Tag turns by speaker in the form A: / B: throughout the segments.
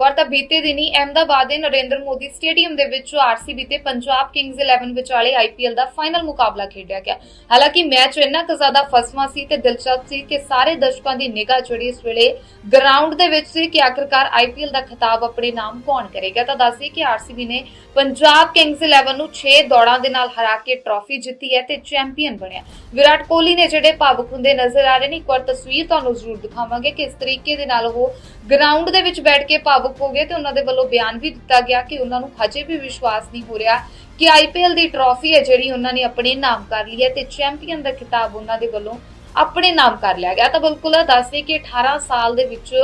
A: ਕੌਰ ਤਾਂ ਬੀਤੇ ਦਿਨੀ ਅਹਿਮਦਾਬਾਦ ਦੇ ਨਰਿੰਦਰ ਮੋਦੀ ਸਟੇਡੀਅਮ ਦੇ ਵਿੱਚ ਆਰਸੀਬੀ ਤੇ ਪੰਜਾਬ ਕਿੰਗਸ 11 ਵਿਚਾਲੇ ਆਈਪੀਐਲ ਦਾ ਫਾਈਨਲ ਮੁਕਾਬਲਾ ਖੇਡਿਆ ਗਿਆ। ਹਾਲਾਂਕਿ ਮੈਚ ਇੰਨਾ ਕੁ ਜ਼ਿਆਦਾ ਫਸਵਾ ਸੀ ਤੇ ਦਿਲਚਸਪ ਸੀ ਕਿ ਸਾਰੇ ਦਰਸ਼ਕਾਂ ਦੀ ਨਿਗਾਹ ਜਿਹੜੀ ਇਸ ਵੇਲੇ ਗਰਾਊਂਡ ਦੇ ਵਿੱਚ ਸੀ ਕਿ ਆਖਰਕਾਰ ਆਈਪੀਐਲ ਦਾ ਖਿਤਾਬ ਆਪਣੇ ਨਾਮ ਕੌਣ ਕਰੇਗਾ। ਤਾਂ ਦੱਸਦੇ ਕਿ ਆਰਸੀਬੀ ਨੇ ਪੰਜਾਬ ਕਿੰਗਸ 11 ਨੂੰ 6 ਦੌੜਾਂ ਦੇ ਨਾਲ ਹਰਾ ਕੇ ਟਰਾਫੀ ਜਿੱਤੀ ਹੈ ਤੇ ਚੈਂਪੀਅਨ ਬਣਿਆ। ਵਿਰਾਟ ਕੋਹਲੀ ਨੇ ਜਿਹੜੇ ਭਾਵੁਕ ਹੁੰਦੇ ਨਜ਼ਰ ਆ ਰਹੇ ਨੇ, ਇੱਕ ਵਾਰ ਤਸਵੀਰ ਤੁਹਾਨੂੰ ਜ਼ਰੂਰ ਦਿਖਾਵਾਂਗੇ ਕਿ ਇਸ ਤਰੀਕੇ ਦੇ ਨਾਲ ਉਹ ਗਰਾਊਂਡ ਦੇ ਵਿੱਚ ਬੈਠ ਕੇ ਭਾਵੁਕ ਹੋ ਗਏ ਤੇ ਉਹਨਾਂ ਦੇ ਵੱਲੋਂ ਬਿਆਨ ਵੀ ਦਿੱਤਾ ਗਿਆ ਕਿ ਉਹਨਾਂ ਨੂੰ ਹਜੇ ਵੀ ਵਿਸ਼ਵਾਸ ਨਹੀਂ ਹੋ ਰਿਹਾ ਕਿ ਆਈਪੀਐਲ ਦੀ ਟਰਾਫੀ ਹੈ ਜਿਹੜੀ ਉਹਨਾਂ ਨੇ ਆਪਣੇ ਨਾਮ ਕਰ ਲਈ ਹੈ ਤੇ ਚੈਂਪੀਅਨ ਦਾ ਖਿਤਾਬ ਉਹਨਾਂ ਦੇ ਵੱਲੋਂ ਆਪਣੇ ਨਾਮ ਕਰ ਲਿਆ ਗਿਆ। ਤਾਂ ਬਿਲਕੁਲ ਦੱਸਦੇ ਕਿ 18 ਸਾਲ ਦੇ ਵਿੱਚ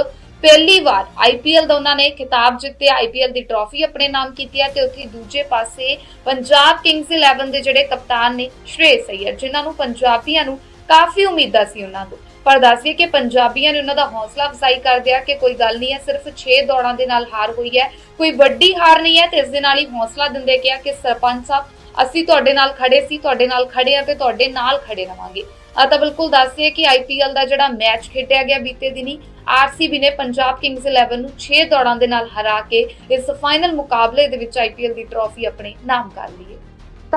A: ਪਹਿਲੀ ਵਾਰ ਆਈਪੀਐਲ ਦਾ ਉਹਨਾਂ ਨੇ ਖਿਤਾਬ ਜਿੱਤਿਆ ਆਈਪੀਐਲ ਦੀ ਟਰਾਫੀ ਆਪਣੇ ਨਾਮ ਕੀਤੀ ਹੈ ਤੇ ਉੱਥੇ ਦੂਜੇ ਪਾਸੇ ਪੰਜਾਬ ਕਿੰਗਸ 11 ਦੇ ਜਿਹੜੇ ਕਪਤਾਨ ਨੇ ਸ਼੍ਰੇਸ਼ ਅਈਅਰ ਜਿਨ੍ਹਾਂ ਨੂੰ ਪੰਜਾਬੀਆਂ ਨੂੰ ਕਾਫੀ ਉਮੀਦਾਂ ਸੀ ਉਹਨਾਂ ਤੋਂ। ਪਰ ਦੱਸਦੀ ਕਿ ਪੰਜਾਬੀਆਂ ਨੇ ਉਹਨਾਂ ਦਾ ਹੌਸਲਾ ਅਫਜ਼ਾਈ ਕਰ ਦਿਆ ਕਿ ਕੋਈ ਗੱਲ ਨਹੀਂ ਹੈ, ਸਿਰਫ 6 ਦੌੜਾਂ ਦੇ ਨਾਲ ਹਾਰ ਹੋਈ ਹੈ। ਕੋਈ ਵੱਡੀ ਹਾਰ ਨਹੀਂ ਹੈ ਤੇ ਇਸ ਦੇ ਨਾਲ ਹੀ ਹੌਸਲਾ ਦਿੰਦੇ ਕਿਹਾ ਕਿ ਸਰਪੰਚ ਸਾਹਿਬ, ਅਸੀਂ ਤੁਹਾਡੇ ਨਾਲ ਖੜੇ ਸੀ, ਤੁਹਾਡੇ ਨਾਲ ਖੜੇ ਆ ਤੇ ਤੁਹਾਡੇ ਨਾਲ ਖੜੇ ਰਵਾਂਗੇ। ਆ ਤਾਂ ਬਿਲਕੁਲ ਦੱਸਦੇ ਕਿ ਆਈਪੀਐਲ ਦਾ ਜਿਹੜਾ ਮੈਚ ਖੇਡਿਆ ਗਿਆ ਬੀਤੇ ਦਿਨੀ ਆਰਸੀਬੀ ਨੇ ਪੰਜਾਬ ਕਿੰਗਸ 11 ਨੂੰ 6 ਦੌੜਾਂ ਦੇ ਨਾਲ ਹਰਾ ਕੇ ਇਸ ਫਾਈਨਲ ਮੁਕਾਬਲੇ ਦੇ ਵਿੱਚ ਆਈਪੀਐਲ ਦੀ ਟਰੋਫੀ ਆਪਣੇ ਨਾਮ ਕਰ ਲਈ ਹੈ।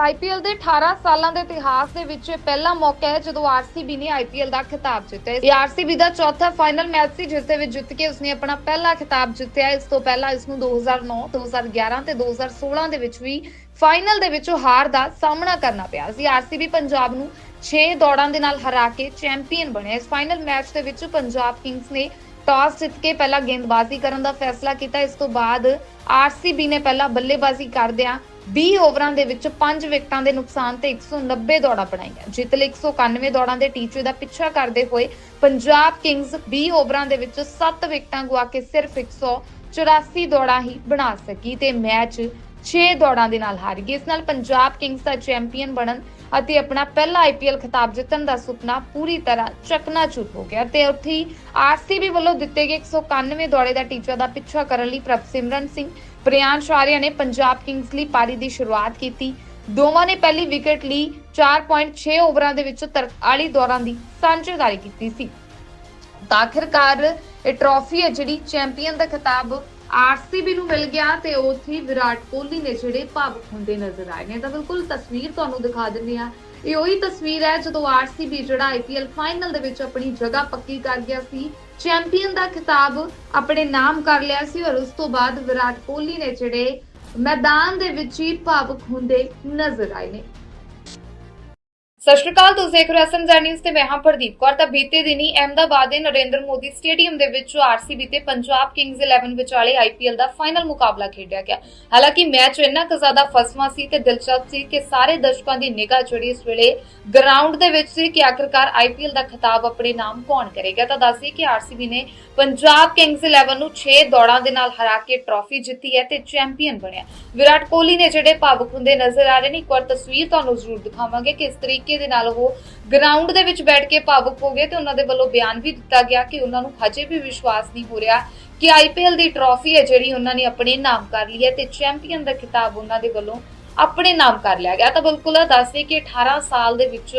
A: ਆਈਪੀਐਲ ਦੇ 18 ਸਾਲਾਂ ਦੇ ਇਤਿਹਾਸ ਦੇ ਵਿੱਚ ਪਹਿਲਾ ਮੌਕਾ ਹੈ ਜਦੋਂ ਆਰਸੀਬੀ ਨੇ ਆਈਪੀਐਲ ਦਾ ਖਿਤਾਬ ਜਿੱਤਿਆ। ਇਹ ਆਰਸੀਬੀ ਦਾ ਚੌਥਾ ਫਾਈਨਲ ਮੈਚ ਸੀ, ਜਿਸ ਦੇ ਵਿੱਚ ਜਿੱਤ ਕੇ ਉਸਨੇ ਆਪਣਾ ਪਹਿਲਾ ਖਿਤਾਬ ਜਿੱਤਿਆ। ਇਸ ਤੋਂ ਪਹਿਲਾਂ ਇਸ ਨੂੰ 2009 2011 ਤੇ 2016 ਦੇ ਵਿੱਚ ਵੀ ਫਾਈਨਲ ਦੇ ਵਿੱਚ ਹਾਰ ਦਾ ਸਾਹਮਣਾ ਕਰਨਾ ਪਿਆ ਸੀ। ਆਰਸੀਬੀ ਪੰਜਾਬ ਨੂੰ 6 ਦੌੜਾਂ ਦੇ ਨਾਲ ਹਰਾ ਕੇ ਚੈਂਪੀਅਨ ਬਣਿਆ। ਇਸ ਫਾਈਨਲ ਮੈਚ ਦੇ ਵਿੱਚ ਪੰਜਾਬ ਕਿੰਗਸ ਨੇ ਟਾਸ ਜਿੱਤ ਕੇ ਪਹਿਲਾਂ ਗੇਂਦਬਾਜ਼ੀ ਕਰਨ ਦਾ ਫੈਸਲਾ ਕੀਤਾ। ਇਸ ਤੋਂ ਬਾਅਦ ਆਰਸੀਬੀ ਨੇ ਪਹਿਲਾਂ ਬੱਲੇਬਾਜ਼ੀ ਕਰਦਿਆਂ 20 ਓਵਰਾਂ ਦੇ ਵਿੱਚ 5 ਵਿਕਟਾਂ ਦੇ ਨੁਕਸਾਨ ਤੇ 190 ਦੌੜਾਂ ਬਣਾਈਆਂ। ਜਿੱਤ ਲਈ 191 ਦੌੜਾਂ ਦੇ ਟੀਚੇ ਦਾ ਪਿੱਛਾ ਕਰਦੇ ਹੋਏ ਪੰਜਾਬ ਕਿੰਗਸ 20 ਓਵਰਾਂ ਦੇ ਵਿੱਚ 7 ਵਿਕਟਾਂ ਗਵਾ ਕੇ ਸਿਰਫ 184 ਦੌੜਾਂ ਹੀ ਬਣਾ ਸਕੀ ਤੇ ਮੈਚ 6 ਦੌੜਾਂ ਦੇ ਨਾਲ ਹਾਰ ਗਈ। ਇਸ ਨਾਲ ਪੰਜਾਬ ਕਿੰਗਸ ਦਾ ਚੈਂਪੀਅਨ ਬਣਨ ਅਤੇ ਆਪਣਾ ਪਹਿਲਾ ਆਈਪੀਐਲ ਖਿਤਾਬ ਜਿੱਤਣ ਦਾ ਸੁਪਨਾ ਪੂਰੀ ਤਰ੍ਹਾਂ ਚਕਨਾਚੂਰ ਹੋ ਗਿਆ ਤੇ ਉੱਥੇ ਆਰਸੀਬੀ ਵੱਲੋਂ ਦਿੱਤੇ ਗਏ 191 ਦੌੜੇ ਦਾ ਟੀਚਾ ਦਾ ਪਿੱਛਾ ਕਰਨ ਲਈ ਪ੍ਰਭਸਿਮਰਨ ਸਿੰਘ, ਪ੍ਰਿਆੰਸ਼ ਆਰੀਆ ਨੇ ਪੰਜਾਬ ਕਿੰਗਸ ਲਈ ਪਾਰੀ ਦੀ ਸ਼ੁਰੂਆਤ ਕੀਤੀ। ਦੋਵਾਂ ਨੇ ਪਹਿਲੀ ਵਿਕਟ ਲਈ 4.6 ਓਵਰਾਂ ਦੇ ਵਿੱਚ 43 ਦੌੜਾਂ ਦੀ ਸਾਂਝੇਦਾਰੀ ਕੀਤੀ ਸੀ। ਤਾਂ ਆਖਿਰਕਾਰ ਇਹ ਟਰਾਫੀ ਹੈ ਜਿਹੜੀ ਚੈਂਪੀਅਨ ਦਾ ਖਿਤਾਬ ਆਰਸੀਬੀ ਨੂੰ ਮਿਲ ਗਿਆ ਤੇ ਉੱਥੇ ਹੀ ਵਿਰਾਟ ਕੋਹਲੀ ਨੇ ਜਿਹੜੇ ਭਾਵੁਕ ਹੁੰਦੇ ਨਜ਼ਰ ਆਏ ਨੇ। ਤਾਂ ਬਿਲਕੁਲ ਤਸਵੀਰ ਤੁਹਾਨੂੰ ਦਿਖਾ ਦਿੰਦੇ ਆ ਇਹ ਉਹੀ ਤਸਵੀਰ ਹੈ ਜਦੋਂ ਆਰਸੀਬੀ ਜਿਹੜਾ ਆਈਪੀਐਲ ਫਾਈਨਲ ਦੇ ਵਿੱਚ ਆਪਣੀ ਜਗ੍ਹਾ ਪੱਕੀ ਕਰ ਗਿਆ ਸੀ। ਚੈਂਪੀਅਨ ਦਾ ਖਿਤਾਬ ਆਪਣੇ ਨਾਮ ਕਰ ਲਿਆ ਸੀ ਔਰ ਉਸ ਤੋਂ ਬਾਅਦ ਵਿਰਾਟ ਕੋਹਲੀ ਨੇ ਜਿਹੜੇ ਮੈਦਾਨ ਦੇ ਵਿੱਚ ਹੀ ਭਾਵੁਕ ਹੁੰਦੇ ਨਜ਼ਰ ਆਏ ਨੇ। ਸਤਿ ਸ਼੍ਰੀ ਅਕਾਲ, ਤੁਸੀਂ ਦੇਖ ਰਹੇ ਹੋ ਐਸਐਮਜ਼ੈਡ ਨਿਊਜ਼ ਤੇ ਮੈਂ ਹਾਂ ਪ੍ਰਦੀਪ ਕੌਰ। ਤਾਂ ਬੀਤੇ ਦਿਨੀ ਅਹਿਮਦਾਬਾਦ ਦੇ ਨਰਿੰਦਰ ਮੋਦੀ ਸਟੇਡੀਅਮ ਦੇ ਵਿੱਚ ਆਰਸੀਬੀ ਤੇ ਪੰਜਾਬ ਕਿੰਗਸ 11 ਵਿਚਾਲੇ ਆਈਪੀਐਲ ਦਾ ਫਾਈਨਲ ਮੁਕਾਬਲਾ ਖੇਡਿਆ ਗਿਆ। ਹਾਲਾਂਕਿ ਮੈਚ ਇੰਨਾ ਕੁ ਜ਼ਿਆਦਾ ਫਸਵਾ ਸੀ ਤੇ ਦਿਲਚਸਪ ਸੀ ਕਿ ਸਾਰੇ ਦਰਸ਼ਕਾਂ ਦੀ ਨਿਗਾਹ ਜਿਹੜੀ ਇਸ ਵੇਲੇ ਗਰਾਊਂਡ ਦੇ ਵਿੱਚ ਸੀ ਕਿ ਆਖਰਕਾਰ ਆਈਪੀਐਲ ਦਾ ਖਿਤਾਬ ਆਪਣੇ ਨਾਮ ਕੌਣ ਕਰੇਗਾ। ਤਾਂ ਦੱਸਦੀ ਕਿ ਆਰਸੀਬੀ ਨੇ ਪੰਜਾਬ ਕਿੰਗਜ਼ 11 ਨੂੰ 6 ਦੌੜਾਂ ਦੇ ਨਾਲ ਹਰਾ ਕੇ ਟਰਾਫੀ ਜਿੱਤੀ ਹੈ ਤੇ ਚੈਂਪੀਅਨ ਬਣਿਆ। ਵਿਰਾਟ ਕੋਹਲੀ ਨੇ ਜਿਹੜੇ ਭਾਵੁਕ ਹੁੰਦੇ ਨਜ਼ਰ ਆ ਰਹੇ ਨੇ, ਇੱਕ ਵਾਰ ਤਸਵੀਰ ਤੁਹਾਨੂੰ ਜ਼ਰੂਰ ਦਿਖਾਵਾਂਗੇ ਕਿ ਇਸ ਤਰੀਕੇ ਦੇ ਨਾਲ ਉਹ ਗਰਾਊਂਡ ਦੇ ਵਿੱਚ ਬੈਠ ਕੇ ਭਾਵੁਕ ਹੋ ਗਏ ਤੇ ਉਹਨਾਂ ਦੇ ਵੱਲੋਂ ਬਿਆਨ ਵੀ ਦਿੱਤਾ ਗਿਆ ਕਿ ਉਹਨਾਂ ਨੂੰ ਹਜੇ ਵੀ ਵਿਸ਼ਵਾਸ ਨਹੀਂ ਹੋ ਰਿਹਾ ਕਿ ਆਈਪੀਐਲ ਦੀ ਟਰਾਫੀ ਹੈ ਜਿਹੜੀ ਉਹਨਾਂ ਨੇ ਆਪਣੇ ਨਾਮ ਕਰ ਲਈ ਹੈ ਤੇ ਚੈਂਪੀਅਨ ਦਾ ਖਿਤਾਬ ਉਹਨਾਂ ਦੇ ਵੱਲੋਂ ਆਪਣੇ ਨਾਮ ਕਰ ਲਿਆ ਗਿਆ। ਤਾਂ ਬਿਲਕੁਲ ਦੱਸਦੇ ਕਿ 18 ਸਾਲ ਦੇ ਵਿੱਚ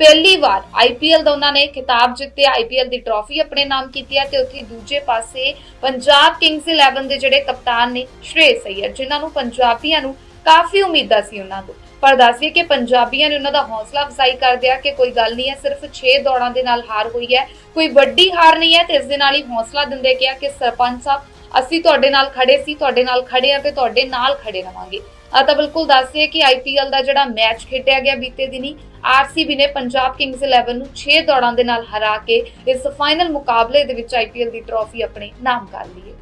A: ਪਹਿਲੀ ਵਾਰ ਆਈਪੀਐਲ ਦਾ ਉਹਨਾਂ ਨੇ ਖਿਤਾਬ ਜਿੱਤਿਆ ਆਈਪੀਐਲ ਦੀ ਟਰਾਫੀ ਆਪਣੇ ਨਾਮ ਕੀਤੀ ਹੈ ਤੇ ਉੱਥੇ ਦੂਜੇ ਪਾਸੇ ਪੰਜਾਬ ਕਿੰਗਸ 11 ਦੇ ਜਿਹੜੇ ਕਪਤਾਨ ਨੇ ਸ਼੍ਰੇਸ਼ ਅਈਅਰ, ਜਿਨ੍ਹਾਂ ਨੂੰ ਪੰਜਾਬੀਆਂ ਨੂੰ ਕਾਫੀ ਉਮੀਦਾਂ ਸੀ ਉਹਨਾਂ ਤੋਂ ਪਰ ਦੱਸਈਏ ਕਿ ਪੰਜਾਬੀਆਂ ਨੇ ਉਹਨਾਂ ਦਾ ਹੌਸਲਾ ਅਫਜ਼ਾਈ ਕਰ ਦਿਆ ਕਿ ਕੋਈ ਗੱਲ ਨਹੀਂ ਹੈ, ਸਿਰਫ 6 ਦੌੜਾਂ ਦੇ ਨਾਲ ਹਾਰ ਹੋਈ ਹੈ। ਕੋਈ ਵੱਡੀ ਹਾਰ ਨਹੀਂ ਹੈ ਤੇ ਇਸ ਦੇ ਨਾਲ ਹੀ ਹੌਸਲਾ ਦਿੰਦੇ ਕਿਹਾ ਕਿ ਸਰਪੰਚ ਸਾਹਿਬ, ਅਸੀਂ ਤੁਹਾਡੇ ਨਾਲ ਖੜੇ ਸੀ, ਤੁਹਾਡੇ ਨਾਲ ਖੜੇ ਆ ਤੇ ਤੁਹਾਡੇ ਨਾਲ ਖੜੇ ਰਵਾਂਗੇ। ਆ ਤਾਂ ਬਿਲਕੁਲ ਦੱਸਦੇ ਕਿ ਆਈਪੀਐਲ ਦਾ ਜਿਹੜਾ ਮੈਚ ਖੇਡਿਆ ਗਿਆ ਬੀਤੇ ਦਿਨੀ ਆਰਸੀਬੀ ਨੇ ਪੰਜਾਬ ਕਿੰਗਸ 11 ਨੂੰ 6 ਦੌੜਾਂ ਦੇ ਨਾਲ ਹਰਾ ਕੇ ਇਸ ਫਾਈਨਲ ਮੁਕਾਬਲੇ ਦੇ ਵਿੱਚ ਆਈਪੀਐਲ ਦੀ ਟਰਾਫੀ ਆਪਣੇ ਨਾਮ ਕਰ ਲਈ ਹੈ।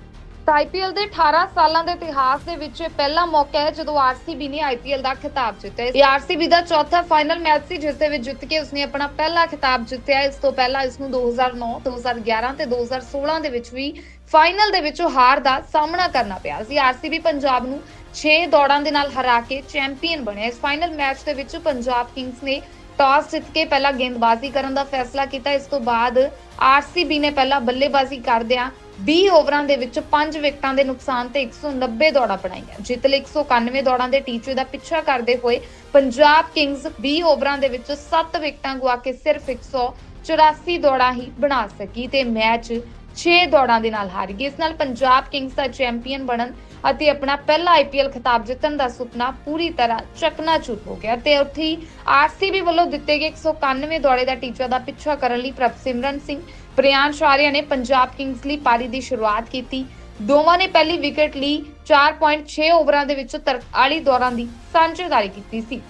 A: ਤਾਂ ਆਈਪੀਐਲ ਦੇ 18 ਸਾਲਾਂ ਦੇ ਇਤਿਹਾਸ ਦੇ ਵਿੱਚ ਇਹ ਪਹਿਲਾ ਮੌਕਾ ਹੈ ਜਦੋਂ ਆਰਸੀਬੀ ਨੇ ਆਈਪੀਐਲ ਦਾ ਖਿਤਾਬ ਜਿੱਤਿਆ। ਇਹ ਆਰਸੀਬੀ ਦਾ ਚੌਥਾ ਫਾਈਨਲ ਮੈਚ ਸੀ, ਜਿਸ ਦੇ ਵਿੱਚ ਜਿੱਤ ਕੇ ਉਸਨੇ ਆਪਣਾ ਪਹਿਲਾ ਖਿਤਾਬ ਜਿੱਤਿਆ। ਇਸ ਤੋਂ ਪਹਿਲਾਂ ਇਸ ਨੂੰ 2009 2011 ਤੇ 2016 ਦੇ ਵਿੱਚ ਵੀ ਫਾਈਨਲ ਦੇ ਵਿੱਚ ਹਾਰ ਦਾ ਸਾਹਮਣਾ ਕਰਨਾ ਪਿਆ ਸੀ। ਆਰਸੀਬੀ ਪੰਜਾਬ ਨੂੰ 6 ਦੌੜਾਂ ਦੇ ਨਾਲ ਹਰਾ ਕੇ ਚੈਂਪੀਅਨ ਬਣਿਆ। ਇਸ ਫਾਈਨਲ ਮੈਚ ਦੇ ਵਿੱਚ ਪੰਜਾਬ ਕਿੰਗਸ ਨੇ ਟਾਸ ਜਿੱਤ ਕੇ ਪਹਿਲਾਂ ਗੇਂਦਬਾਜ਼ੀ ਕਰਨ ਦਾ ਫੈਸਲਾ ਕੀਤਾ। ਇਸ ਤੋਂ ਬਾਅਦ ਆਰਸੀਬੀ ਨੇ ਪਹਿਲਾਂ ਬੱਲੇਬਾਜ਼ੀ ਕਰਦਿਆਂ 20 ਓਵਰਾਂ ਦੇ ਵਿੱਚ 5 ਵਿਕਟਾਂ ਦੇ ਨੁਕਸਾਨ ਤੇ 190 ਦੌੜਾਂ ਬਣਾਈਆਂ। ਜਿੱਤ ਲਈ 191 ਦੌੜਾਂ ਦੇ ਟੀਚੇ ਦਾ ਪਿੱਛਾ ਕਰਦੇ ਹੋਏ ਪੰਜਾਬ ਕਿੰਗਸ 20 ਓਵਰਾਂ ਦੇ ਵਿੱਚ 7 ਵਿਕਟਾਂ ਗਵਾ ਕੇ ਸਿਰਫ 184 ਦੌੜਾਂ ਹੀ ਬਣਾ ਸਕੀ ਤੇ ਮੈਚ 6 ਦੌੜਾਂ ਦੇ ਨਾਲ ਹਾਰ ਗਈ। ਇਸ ਨਾਲ ਪੰਜਾਬ ਕਿੰਗਸ ਦਾ ਚੈਂਪੀਅਨ ਬਣਨ ਅਤੇ ਆਪਣਾ ਪਹਿਲਾ ਆਈਪੀਐਲ ਖਿਤਾਬ ਜਿੱਤਣ ਦਾ ਸੁਪਨਾ ਪੂਰੀ ਤਰ੍ਹਾਂ ਚਕਨਾਚੂਰ ਹੋ ਗਿਆ ਤੇ ਉੱਥੇ ਆਰਸੀਬੀ ਵੱਲੋਂ ਦਿੱਤੇ ਗਏ 191 ਦੌੜੇ ਦਾ ਟੀਚਾ ਦਾ ਪਿੱਛਾ ਕਰਨ ਲਈ ਪ੍ਰਭਸਿਮਰਨ ਸਿੰਘ, ਪ੍ਰਿਆੰਸ਼ ਆਰੀਆ ਨੇ ਪੰਜਾਬ ਕਿੰਗਸ ਲਈ ਪਾਰੀ ਦੀ ਸ਼ੁਰੂਆਤ ਕੀਤੀ। ਦੋਵਾਂ ਨੇ ਪਹਿਲੀ ਵਿਕਟ ਲਈ 4.6 ਓਵਰਾਂ ਦੇ ਵਿੱਚ 43 ਦੌੜਾਂ ਦੀ ਸਾਂਝੇਦਾਰੀ ਕੀਤੀ ਸੀ।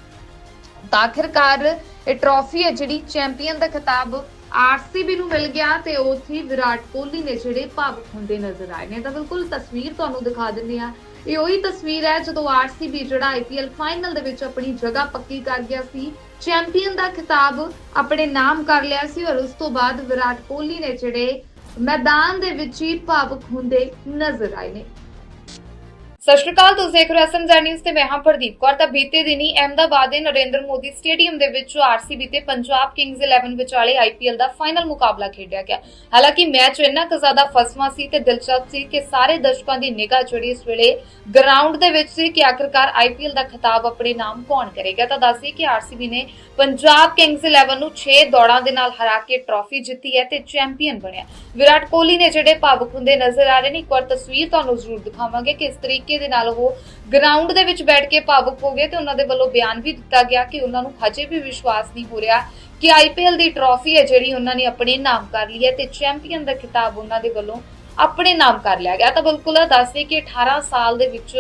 A: ਆਖਿਰਕਾਰ ਇਹ ਟਰੋਫੀ ਹੈ ਜਿਹੜੀ ਚੈਂਪੀਅਨ ਦਾ ਖਿਤਾਬ ਆਰਸੀਬੀ ਨੂੰ ਮਿਲ ਗਿਆ ਤੇ ਉੱਥੇ ਵਿਰਾਟ ਕੋਹਲੀ ਨੇ ਜਿਹੜੇ ਭਾਵੁਕ ਹੁੰਦੇ ਨਜ਼ਰ ਆਏ ਨੇ। ਤਾਂ ਬਿਲਕੁਲ ਤਸਵੀਰ ਤੁਹਾਨੂੰ ਦਿਖਾ ਦਿੰਦੇ ਆ ਇਹ ਉਹੀ ਤਸਵੀਰ ਹੈ ਜਦੋਂ ਆਰਸੀਬੀ ਜਿਹੜਾ ਆਈਪੀਐਲ ਫਾਈਨਲ ਦੇ ਵਿੱਚ ਆਪਣੀ ਜਗ੍ਹਾ ਪੱਕੀ ਕਰ ਗਿਆ ਸੀ। ਚੈਂਪੀਅਨ ਦਾ ਖਿਤਾਬ ਆਪਣੇ ਨਾਮ ਕਰ ਲਿਆ ਸੀ ਔਰ ਉਸ ਤੋਂ ਬਾਅਦ ਵਿਰਾਟ ਕੋਹਲੀ ਨੇ ਜਿਹੜੇ ਮੈਦਾਨ ਦੇ ਵਿੱਚ ਹੀ ਭਾਵੁਕ ਹੁੰਦੇ ਨਜ਼ਰ ਆਏ ਨੇ। ਸਤਿ ਸ਼੍ਰੀ ਅਕਾਲ, ਤੁਸੀਂ ਦੇਖ ਰਹੇ ਹੋ ਐਸਐਮਜ਼ੈਡ ਨਿਊਜ਼ ਤੇ ਮੈਂ ਹਾਂ ਪ੍ਰਦੀਪ ਕੌਰ। ਤਾਂ ਬੀਤੇ ਦਿਨੀ ਅਹਿਮਦਾਬਾਦ ਦੇ ਨਰਿੰਦਰ ਮੋਦੀ ਸਟੇਡੀਅਮ ਦੇ ਵਿੱਚ ਆਰਸੀਬੀ ਤੇ ਪੰਜਾਬ ਕਿੰਗਸ 11 ਵਿਚਾਲੇ ਆਈਪੀਐਲ ਦਾ ਫਾਈਨਲ ਮੁਕਾਬਲਾ ਖੇਡਿਆ ਗਿਆ। ਹਾਲਾਂਕਿ ਮੈਚ ਇੰਨਾ ਕੁ ਜ਼ਿਆਦਾ ਫਸਵਾ ਸੀ ਤੇ ਦਿਲਚਸਪ ਸੀ ਕਿ ਸਾਰੇ ਦਰਸ਼ਕਾਂ ਦੀ ਨਿਗਾਹ ਜਿਹੜੀ ਇਸ ਵੇਲੇ ਗਰਾਊਂਡ ਦੇ ਵਿੱਚ ਸੀ ਕਿ ਆਖਿਰਕਾਰ ਆਈਪੀਐਲ ਦਾ ਖਿਤਾਬ ਆਪਣੇ ਨਾਮ ਕੌਣ ਕਰੇਗਾ। ਤਾਂ ਦੱਸਦੀ ਕਿ ਆਰਸੀਬੀ ਨੇ ਪੰਜਾਬ ਕਿੰਗਜ਼ 11 ਨੂੰ 6 ਦੌੜਾਂ ਦੇ ਨਾਲ ਹਰਾ ਕੇ ਟਰਾਫੀ ਜਿੱਤੀ ਹੈ ਤੇ ਚੈਂਪੀਅਨ ਬਣਿਆ। ਵਿਰਾਟ ਕੋਹਲੀ ਨੇ ਜਿਹੜੇ ਭਾਵੁਕ ਹੁੰਦੇ ਨਜ਼ਰ ਆ ਰਹੇ ਨੇ, ਇੱਕ ਵਾਰ ਤਸਵੀਰ ਤੁਹਾਨੂੰ ਜ਼ਰੂਰ ਦਿਖਾਵਾਂਗੇ ਕਿ ਇਸ ਤਰੀਕੇ ਦੇ ਨਾਲ ਉਹ ਗਰਾਊਂਡ ਦੇ ਵਿੱਚ ਬੈਠ ਕੇ ਭਾਵੁਕ ਹੋ ਗਏ ਤੇ ਉਹਨਾਂ ਦੇ ਵੱਲੋਂ ਬਿਆਨ ਵੀ ਦਿੱਤਾ ਗਿਆ ਕਿ ਉਹਨਾਂ ਨੂੰ ਹਜੇ ਵੀ ਵਿਸ਼ਵਾਸ ਨਹੀਂ ਹੋ ਰਿਹਾ ਕਿ ਆਈਪੀਐਲ ਦੀ ਟਰਾਫੀ ਹੈ ਜਿਹੜੀ ਉਹਨਾਂ ਨੇ ਆਪਣੇ ਨਾਮ ਕਰ ਲਈ ਹੈ ਤੇ ਚੈਂਪੀਅਨ ਦਾ ਖਿਤਾਬ ਉਹਨਾਂ ਦੇ ਵੱਲੋਂ ਆਪਣੇ ਨਾਮ ਕਰ ਲਿਆ ਗਿਆ। ਤਾਂ ਬਿਲਕੁਲ ਦੱਸਦੇ ਕਿ 18 ਸਾਲ ਦੇ ਵਿੱਚ